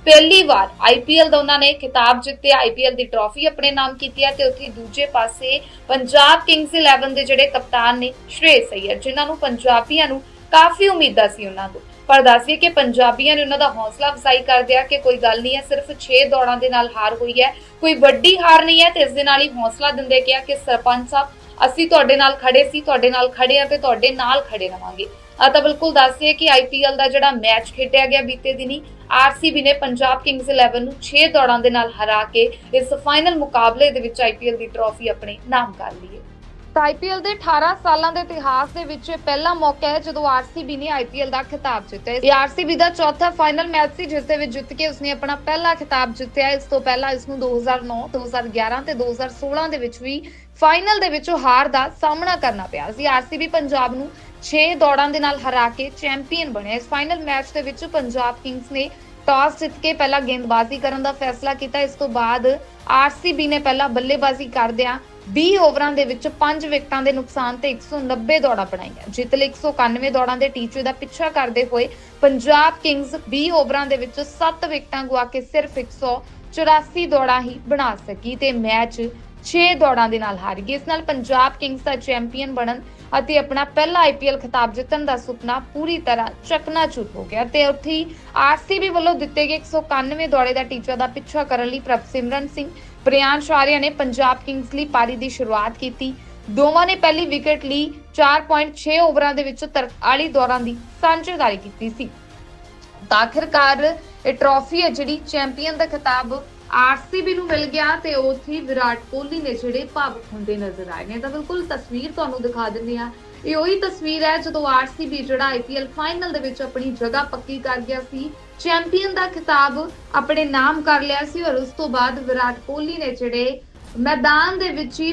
A: ਪਹਿਲੀ ਵਾਰ ਆਈਪੀਐਲ ਦਾ ਉਹਨਾਂ ਨੇ ਖਿਤਾਬ ਜਿੱਤਿਆ ਆਈਪੀਐਲ ਦੀ ਟਰਾਫੀ ਆਪਣੇ ਨਾਮ ਕੀਤੀ ਹੈ ਤੇ ਉੱਥੇ ਦੂਜੇ ਪਾਸੇ ਪੰਜਾਬ ਕਿੰਗਜ਼ 11 ਦੇ ਜਿਹੜੇ ਕਪਤਾਨ ਨੇ ਸ਼੍ਰੇਸ ਅਈਅਰ ਜਿਨ੍ਹਾਂ ਨੂੰ ਪੰਜਾਬੀਆਂ ਨੂੰ ਕਾਫੀ ਉਮੀਦਾਂ ਸੀ ਉਹਨਾਂ ਤੋਂ। ਪਰ ਦੱਸਦੀ ਕਿ ਪੰਜਾਬੀਆਂ ਨੇ ਉਹਨਾਂ ਦਾ ਹੌਸਲਾ ਅਫਜ਼ਾਈ ਕਰ ਦਿਆ ਕਿ ਕੋਈ ਗੱਲ ਨਹੀਂ ਹੈ, ਸਿਰਫ 6 ਦੌੜਾਂ ਦੇ ਨਾਲ ਹਾਰ ਹੋਈ ਹੈ। ਕੋਈ ਵੱਡੀ ਹਾਰ ਨਹੀਂ ਹੈ ਤੇ ਇਸ ਦੇ ਨਾਲ ਹੀ ਹੌਸਲਾ ਦਿੰਦੇ ਕਿਹਾ ਕਿ ਸਰਪੰਚ ਸਾਹਿਬ, ਅਸੀਂ ਤੁਹਾਡੇ ਨਾਲ ਖੜੇ ਸੀ, ਤੁਹਾਡੇ ਨਾਲ ਖੜੇ ਆ ਤੇ ਤੁਹਾਡੇ ਨਾਲ ਖੜੇ ਰਵਾਂਗੇ। ਆ ਤਾਂ ਬਿਲਕੁਲ ਦੱਸਈਏ ਕਿ ਆਈਪੀਐਲ ਦਾ ਜਿਹੜਾ ਮੈਚ ਖੇਡਿਆ ਗਿਆ ਬੀਤੇ ਦਿਨੀ ਆਰਸੀਬੀ ਨੇ ਪੰਜਾਬ ਕਿੰਗਜ਼ 11 ਨੂੰ 6 ਦੌੜਾਂ ਦੇ ਨਾਲ ਹਰਾ ਕੇ ਇਸ ਫਾਈਨਲ ਮੁਕਾਬਲੇ ਦੇ ਵਿੱਚ ਆਈਪੀਐਲ ਦੀ ਟਰਾਫੀ ਆਪਣੇ ਨਾਮ ਕਰ ਲਈ ਹੈ। ਤਾਂ ਆਈਪੀਐਲ ਦੇ 18 ਸਾਲਾਂ ਦੇ ਇਤਿਹਾਸ ਦੇ ਵਿੱਚ ਪਹਿਲਾ ਮੌਕਾ ਹੈ ਜਦੋਂ ਆਰਸੀਬੀ ਨੇ ਆਈਪੀਐਲ ਦਾ ਖਿਤਾਬ ਜਿੱਤਿਆ। ਇਹ ਆਰਸੀਬੀ ਦਾ ਚੌਥਾ ਫਾਈਨਲ ਮੈਚ ਸੀ, ਜਿਸ ਦੇ ਵਿੱਚ ਜਿੱਤ ਕੇ ਉਸਨੇ ਆਪਣਾ ਪਹਿਲਾ ਖਿਤਾਬ ਜਿੱਤਿਆ। ਇਸ ਤੋਂ ਪਹਿਲਾਂ ਇਸ ਨੂੰ 2009 2011 ਤੇ 2016 ਦੇ ਵਿੱਚ ਵੀ ਫਾਈਨਲ ਦੇ ਵਿੱਚ ਹਾਰ ਦਾ ਸਾਹਮਣਾ ਕਰਨਾ ਪਿਆ ਸੀ। ਆਰਸੀਬੀ ਪੰਜਾਬ ਨੂੰ 6 ਦੌੜਾਂ ਦੇ ਨਾਲ ਹਰਾ ਕੇ ਚੈਂਪੀਅਨ ਬਣਿਆ। ਇਸ ਫਾਈਨਲ ਮੈਚ ਦੇ ਵਿੱਚ ਪੰਜਾਬ ਕਿੰਗਸ ਨੇ ਟਾਸ ਜਿੱਤ ਕੇ ਪਹਿਲਾਂ ਗੇਂਦਬਾਜ਼ੀ ਕਰਨ ਦਾ ਫੈਸਲਾ ਕੀਤਾ। ਇਸ ਤੋਂ ਬਾਅਦ ਆਰਸੀਬੀ ਨੇ ਪਹਿਲਾਂ ਬੱਲੇਬਾਜ਼ੀ ਕਰਦਿਆਂ 20 ਓਵਰਾਂ ਦੇ ਵਿੱਚ 5 ਵਿਕਟਾਂ ਦੇ ਨੁਕਸਾਨ ਤੇ 190 ਦੌੜਾਂ ਬਣਾਈਆਂ। ਜਿੱਤ ਲਈ 191 ਦੌੜਾਂ ਦੇ ਟੀਚੇ ਦਾ ਪਿੱਛਾ ਕਰਦੇ ਹੋਏ ਪੰਜਾਬ ਕਿੰਗਸ 20 ਓਵਰਾਂ ਦੇ ਵਿੱਚ 7 ਵਿਕਟਾਂ ਗਵਾ ਕੇ ਸਿਰਫ 184 ਦੌੜਾਂ ਹੀ ਬਣਾ ਸਕੀ ਤੇ ਮੈਚ 6 ਦੌੜਾਂ ਦੇ ਨਾਲ ਹਾਰ ਗਈ। ਇਸ ਨਾਲ ਪੰਜਾਬ ਕਿੰਗਜ਼ ਦਾ ਚੈਂਪੀਅਨ ਬਣਨ ਅਤੇ ਆਪਣਾ ਪਹਿਲਾ ਆਈਪੀਐਲ ਖਿਤਾਬ ਜਿੱਤਣ ਦਾ ਸੁਪਨਾ ਪੂਰੀ ਤਰ੍ਹਾਂ ਚਕਨਾਚੂਰ ਹੋ ਗਿਆ ਤੇ ਉੱਥੇ ਆਰਸੀਬੀ ਵੱਲੋਂ ਦਿੱਤੇ ਗਏ 191 ਦੌੜੇ ਦਾ ਟੀਚਾ ਦਾ ਪਿੱਛਾ ਕਰਨ ਲਈ ਪ੍ਰਭਸਿਮਰਨ ਸਿੰਘ, ਪ੍ਰਿਆੰਸ਼ ਆਰਿਆ ਨੇ ਪੰਜਾਬ ਕਿੰਗਸ ਲਈ ਪਾਰੀ ਦੀ ਸ਼ੁਰੂਆਤ ਕੀਤੀ। ਦੋਵਾਂ ਨੇ ਪਹਿਲੀ ਵਿਕਟ ਲਈ 4.6 ਓਵਰਾਂ ਦੇ ਵਿੱਚ 43 ਦੌੜਾਂ ਦੀ ਸਾਂਝੇਦਾਰੀ ਕੀਤੀ ਸੀ। ਆਖਿਰਕਾਰ ਇਹ ਟਰਾਫੀ ਹੈ ਜਿਹੜੀ ਚੈਂਪੀਅਨ ਦਾ ਖਿਤਾਬ ਆਰਸੀਬੀ ਨੂੰ ਮਿਲ ਗਿਆ ਤੇ ਉੱਥੇ ਵਿਰਾਟ ਕੋਹਲੀ ਨੇ ਜਿਹੜੇ ਭਾਵੁਕ ਹੁੰਦੇ ਨਜ਼ਰ ਆਏ ਨੇ। ਤਾਂ ਬਿਲਕੁਲ ਤਸਵੀਰ ਤੁਹਾਨੂੰ ਦਿਖਾ ਦਿੰਦੇ ਆ ਇਹ ਉਹੀ ਤਸਵੀਰ ਹੈ ਜਦੋਂ ਆਰਸੀਬੀ ਜਿਹੜਾ ਆਈਪੀਐਲ ਫਾਈਨਲ ਦੇ ਵਿੱਚ ਆਪਣੀ ਜਗ੍ਹਾ ਪੱਕੀ ਕਰ ਗਿਆ ਸੀ। ਚੈਂਪੀਅਨ ਦਾ ਖਿਤਾਬ ਆਪਣੇ ਨਾਮ ਕਰ ਲਿਆ ਸੀ ਔਰ ਉਸ ਤੋਂ ਬਾਅਦ ਵਿਰਾਟ ਕੋਹਲੀ ਨੇ ਜਿਹੜੇ ਮੈਦਾਨ ਦੇ ਵਿੱਚ ਹੀ